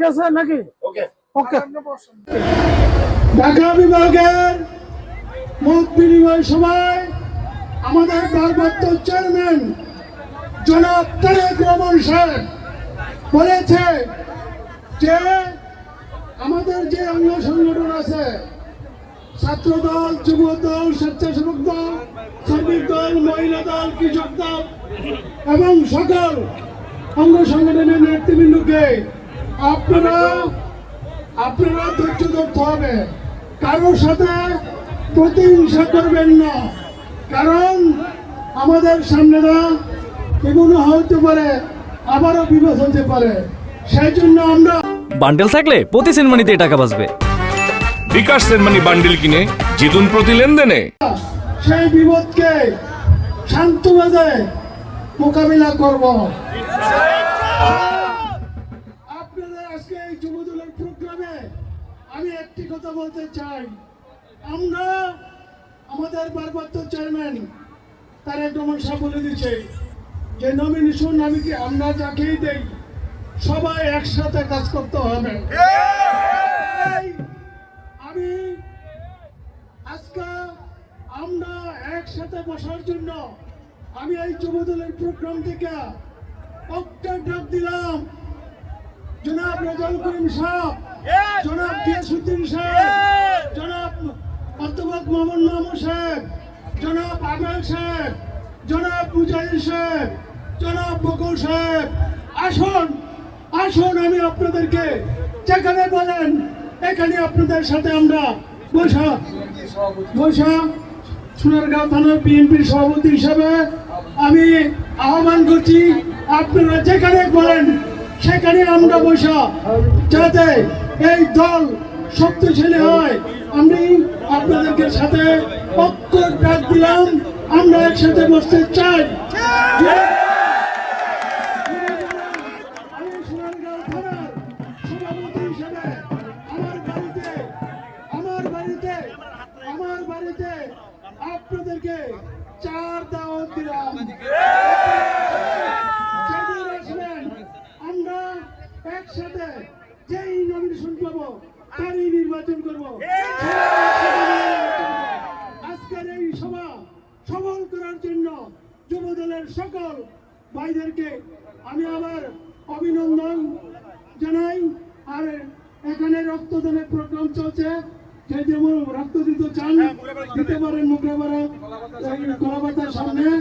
ঠিক আছে নাকি? ওকে ওকে ঢাকা বিভাগের মত বিনিময় সভায় আমাদের ভারপ্রাপ্ত চেয়ারম্যান জনাব তারেক রহমান সাহেব বলেছে যে আমাদের যে অঙ্গ সংগঠন আছে ছাত্র দল যুব দল স্বেচ্ছাসেবক দল শ্রমিক দল মহিলা দল কৃষক দল এবং সকল অঙ্গ সংগঠনের নেতৃবৃন্দকে আপনারা আপনারা ধৈর্য ধরতে হবে। কারোর সাথে প্রতিহিংসা করবেন না। কারণ আমাদের সামনেরা এগুলো হতে পারে আবারও বিপদ হতে পারে। সেই জন্য আমরা বান্ডেল থাকলে প্রতি সেনমানিতে টাকা বাঁচবে। বিকাশ সেনমানি বান্ডিল কিনে জিতুন প্রতি লেনদেনে। সেই বিপদকে শান্তভাবে মোকাবিলা করব। কথা বলতে চাই। আমরা আমাদের ভারপ্রাপ্ত চেয়ারম্যান তারেক রহমান সাহেব বলে দিচ্ছে যে নমিনেশন আমি কি আমরা যাকেই দেই সবাই একসাথে কাজ করতে হবে। আমি আজকে আমরা একসাথে বসার জন্য আমি এই যুবদলের প্রোগ্রাম থেকে একটা ডাক দিলাম। জনাব রেজাল করিম সাহেব জনাব গিয়াসুদ্দিন সাহেব জনাব অধ্যাপক মোহাম্মদ মামু সাহেব জনাব আবেল সাহেব জনাব মুজাহিদ সাহেব জনাব বকুল সাহেব আসুন আসুন আমি আপনাদেরকে যেখানে বলেন এখানে আপনাদের সাথে আমরা বসা বসা সোনারগাঁও থানার বিএনপির সভাপতি হিসাবে আমি আহ্বান করছি আপনারা যেখানে বলেন সেখানে আমরা বসা যাতে এই দল শক্তিশালী হয়। আমি আপনাদেরকে সাথে পক্ষ ডাক দিলাম। আমরা একসাথে বসতে চাই। আমার বাড়িতে আপনাদেরকে চার দিলাম। আমরা একসাথে যেই নমিনেশন পাবো, তারই নির্বাচন করব। আজকের এই সভা সফল করার জন্য যুবদলের সকল ভাইদেরকে আমি আবার অভিনন্দন জানাই। আর এখানে রক্তদানের প্রোগ্রাম চলছে। যে যেমন রক্ত দিতে চান, দিতে পারেন মুখে কলাপাতার সামনে। মনে